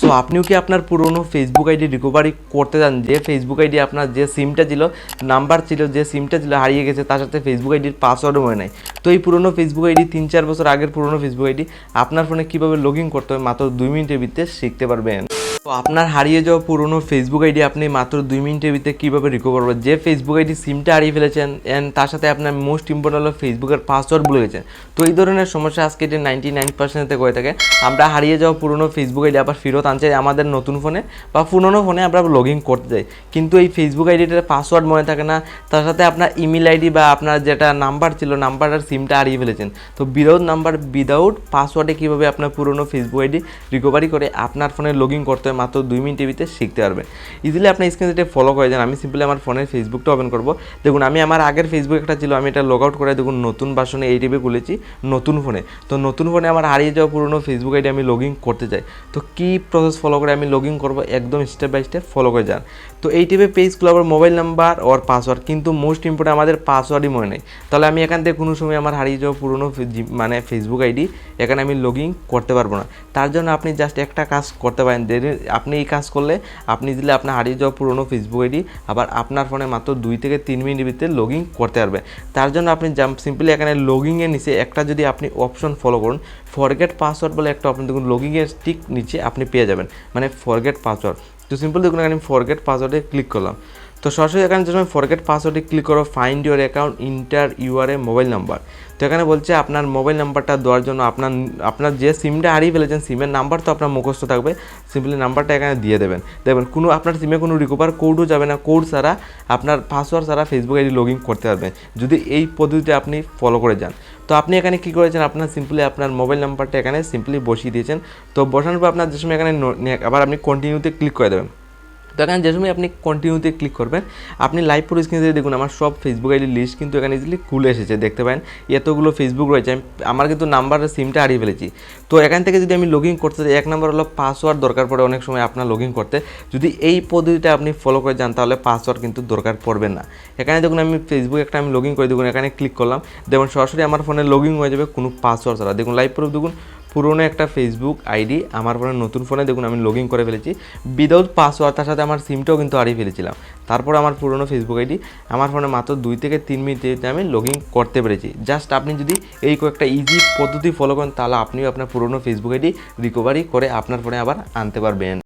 So আপনিও কি আপনার পুরনো ফেসবুক আইডি রিকভারি করতে চান? যে ফেসবুক আইডি আপনার যে সিমটা ছিল নাম্বার ছিল, যে সিমটা ছিল, হারিয়ে গেছে, তার সাথে ফেসবুক আইডির পাসওয়ার্ডও মনে নাই। তো এই পুরনো ফেসবুক আইডি তিন চার বছর আগের পুরনো ফেসবুক আইডি আপনার ফোনে কীভাবে লগ ইন করতে হবে? মাত্র দুই মিনিটের ভিত্তিতে শিখতে পারবেন। তো আপনার হারিয়ে যাওয়া পুরনো ফেসবুক আইডি আপনি মাত্র দুই মিনিটের ভিতরে কীভাবে রিকভার করবেন? যে ফেসবুক আইডি সিমটা হারিয়ে ফেলেছেন অ্যান্ড তার সাথে আপনার মোস্ট ইম্পর্টেন্ট হলো ফেসবুকের পাসওয়ার্ড ভুলে গেছেন। তো এই ধরনের সমস্যা আজকে যে নাইনটি নাইন পার্সেন্টতে হয়ে থাকে। আমরা হারিয়ে যাওয়া পুরনো ফেসবুক আইডি আবার ফেরত চাই আমাদের নতুন ফোনে বা পুরনো ফোনে আমরা লগ ইন করতে যাই কিন্তু এই ফেসবুক আইডিটার পাসওয়ার্ড মনে থাকে না, তার সাথে আপনার ইমেল আইডি বা আপনার যেটা নাম্বার ছিল নাম্বার আর সিমটা হারিয়ে ফেলেছেন। তো উইদাউট নাম্বার উইদাউট পাসওয়ার্ডে কীভাবে আপনার পুরনো ফেসবুক আইডি রিকভারি করে আপনার ফোনে লগ ইন করতে হয় মাত্র দুই মিনিটের ভিতরে শিখতে পারবেন ইজিলি আপনি স্ক্রিন থেকে ফলো করে যান আমি সিম্পলি আমার ফোনের ফেসবুকটা ওপেন করব। দেখুন, আমি আমার আগের ফেসবুক একটা ছিল, আমি এটা লগ আউট করে দেখুন, নতুন বাসনে এই টিপে খুলেছি, নতুন ফোনে তো নতুন ফোনে আমার হারিয়ে যাওয়া পুরনো ফেসবুক আইডি আমি লগ ইন করতে চাই। তো কী প্রসেস ফলো করে আমি লগ ইন করব? একদম স্টেপ বাই স্টেপ ফলো করে যান। তো এই টিপে পেজগুলো আবার মোবাইল নাম্বার ওর পাসওয়ার্ড কিন্তু মোস্ট ইম্পর্টেন্ট আমাদের পাসওয়ার্ডই মনে নেই। তাহলে আমি এখান থেকে কোনো সময় আমার হারিয়ে যাওয়া পুরনো মানে ফেসবুক আইডি এখানে আমি লগ ইন করতে পারব না। তার জন্য আপনি জাস্ট একটা কাজ করতে পারেন। আপনি এই কাজ করলে আপনি দিলে আপনার হারিয়ে যাওয়া পুরনো ফেসবুক আইডি আবার আপনার ফোনে মাত্র দুই থেকে তিন মিনিটের ভিতরে লগ ইন করতে পারবে। তার জন্য আপনি জাম্প সিম্পলি এখানে লগিংয়ের নিচে একটা যদি আপনি অপশন ফলো করুন ফরগেট পাসওয়ার্ড বলে একটা আপনি দেখুন লগিংয়ের ঠিক নিচে আপনি পেয়ে যাবেন মানে ফরগেট পাসওয়ার্ড তো সিম্পল দেখুন, এখানে ফরগেট পাসওয়ার্ডে ক্লিক করলাম। তো সরাসরি এখানে যে সময় ফরগেট পাসওয়ার্ডে ক্লিক করো find your account enter your A mobile number তো এখানে বলছে আপনার মোবাইল নাম্বারটা দেওয়ার জন্য আপনার আপনার যে সিমটা হারিয়ে ফেলেছেন সিমের নাম্বার তো আপনার মুখস্থ থাকবে সিম্পলি নাম্বারটা এখানে দিয়ে দেবেন। দেখবেন কোনো, আপনার সিমে কোনো রিকভার কোডও যাবে না কোড ছাড়া আপনার পাসওয়ার্ড ছাড়া ফেসবুক আইডি লগ ইন করতে পারবেন। যদি এই পদ্ধতিতে আপনি ফলো করে যান। তো আপনি এখানে কী করেছেন? আপনার সিম্পলি আপনার মোবাইল নাম্বারটা এখানে সিম্পলি বসিয়ে দিয়েছেন। তো বসানোর পর আপনার যে সময় এখানে আবার আপনি কন্টিনিউতে ক্লিক করে দেবেন। তো এখানে যে সময় আপনি কন্টিনিউতে ক্লিক করবেন, আপনি লাইভ পুরো স্ক্রিনে দেখুন, আমার সব ফেসবুক আইডির লিস্ট কিন্তু এখানে ইজিলি খুলে এসেছে, দেখতে পারেন। এতগুলো ফেসবুক রয়েছে, আমি, আমার কিন্তু নাম্বার সিমটা হারিয়ে ফেলেছি। তো এখান থেকে যদি আমি লগ ইন করতে চাই, এক নম্বর হলো পাসওয়ার্ড দরকার পড়ে অনেক সময় আপনার লগ ইন করতে। যদি এই পদ্ধতিটা আপনি ফলো করে যান, তাহলে পাসওয়ার্ড কিন্তু দরকার পড়বে না। এখানে দেখুন, আমি ফেসবুক একটা আমি লগ ইন করে দেখুন, এখানে ক্লিক করলাম। দেখুন, সরাসরি আমার ফোনে লগ ইন হয়ে যাবে কোনো পাসওয়ার্ড ছাড়া। দেখুন লাইভ প্রুফ দেখুন পুরনো একটা ফেসবুক আইডি আমার ফোনে নতুন ফোনে দেখুন, আমি লগ করে ফেলেছি। উইদাউট পাসওয়ার্ড তার সাথে আমার সিমটাও কিন্তু হারিয়ে ফেলেছিলাম। তারপর আমার পুরনো ফেসবুক আইডি আমার ফোনে মাত্র দুই থেকে তিন মিনিটে আমি লগ করতে পেরেছি। জাস্ট আপনি যদি এই কয়েকটা ইজি পদ্ধতি ফলো করেন, তাহলে আপনিও আপনার পুরনো ফেসবুক আইডি রিকভারি করে আপনার ফোনে আবার আনতে পারবেন।